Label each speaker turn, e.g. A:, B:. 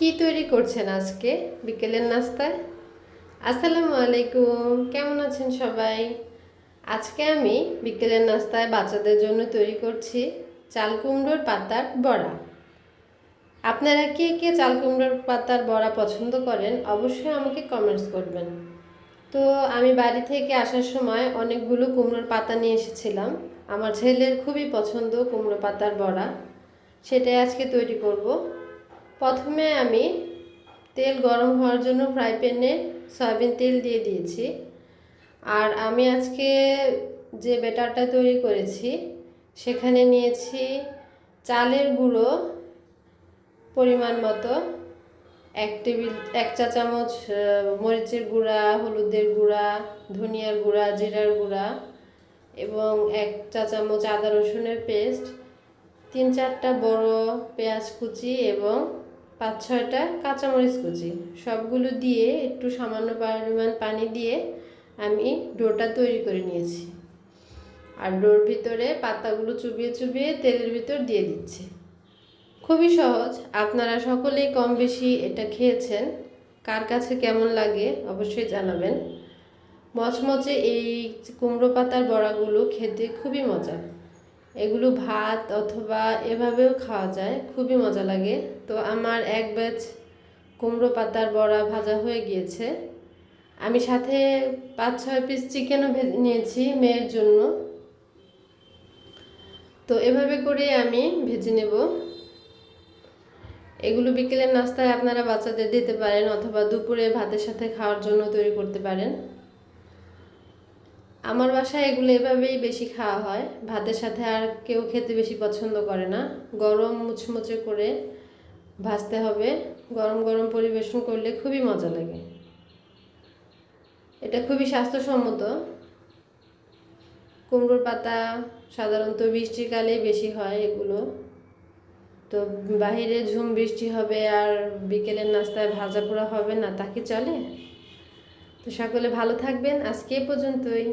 A: কি তৈরি করছেন আজকে? বিকেলের নাস্তায়? আসসালামু আলাইকুম, কেমন আছেন সবাই? আজকে আমি বিকেলের নাস্তায় বাচ্চাদের জন্য তৈরি করছি চাল কুমড়োর পাতার বড়া। আপনারা কে কে চাল কুমড়োর পাতার বড়া পছন্দ করেন অবশ্যই আমাকে কমেন্টস করবেন। তো আমি বাড়ি থেকে আসার সময় অনেকগুলো কুমড়োর পাতা নিয়ে এসেছিলাম। আমার ছেলের খুবই পছন্দ কুমড়ো পাতার বড়া। সেটাই আজকে তৈরি করব। প্রথমে আমি তেল গরম হওয়ার জন্য ফ্রাই প্যানে সয়াবিন তেল দিয়ে দিয়েছি। আর আমি আজকে যে ব্যাটারটা তৈরি করেছি, সেখানে নিয়েছি চালের গুঁড়ো পরিমাণ মতো। এক টেবিল, এক চা চামচ মরিচের গুঁড়া, হলুদের গুঁড়া, ধনিয়ার গুঁড়া, জিরার গুঁড়া এবং এক চা চামচ আদা রসুনের পেস্ট, তিন চারটা বড় পেঁয়াজ কুচি এবং পাঁচ ছয়টা কাঁচামরিচ কুচি। সবগুলো দিয়ে একটু সামান্য পরিমাণ পানি দিয়ে আমি ডোটা তৈরি করে নিয়েছি। আর ডোর ভিতরে পাতাগুলো চুবিয়ে চুবিয়ে তেলের ভিতর দিয়ে দিচ্ছি। খুবই সহজ। আপনারা সকলেই কম বেশি এটা খেয়েছেন। কার কাছে কেমন লাগে অবশ্যই জানাবেন। মচমচে এই কুমড়ো পাতার বড়াগুলো খেতে খুবই মজা। এগুলো ভাত অথবা এভাবেও খাওয়া যায়, খুবই মজা লাগে। তো আমার এক ব্যাচ কুমড়ো পাতার বড়া ভাজা হয়ে গিয়েছে। আমি সাথে পাঁচ ছয় পিস চিকেনও ভেজে নিয়েছি মেয়ের জন্য। তো এভাবে করে আমি ভেজে নেব। এগুলো বিকেলের নাস্তায় আপনারা বাচ্চাদের দিতে পারেন অথবা দুপুরে ভাতের সাথে খাওয়ার জন্য তৈরি করতে পারেন। আমার বাসায় এগুলো এভাবেই বেশি খাওয়া হয়। ভাতের সাথে আর কেউ খেতে বেশি পছন্দ করে না। গরম মুচমুচে করে ভাজতে হবে। গরম গরম পরিবেশন করলে খুবই মজা লাগে। এটা খুবই স্বাস্থ্যসম্মত। কুমড়োর পাতা, সাধারণত বৃষ্টিকালেই বেশি হয় এগুলো। তো বাহিরে ঝুম বৃষ্টি হবে আর বিকেলের নাস্তায় ভাজা পোড়া হবে না, তা কি চলে? তো সকলে ভালো থাকবেন। আজকে পর্যন্তই।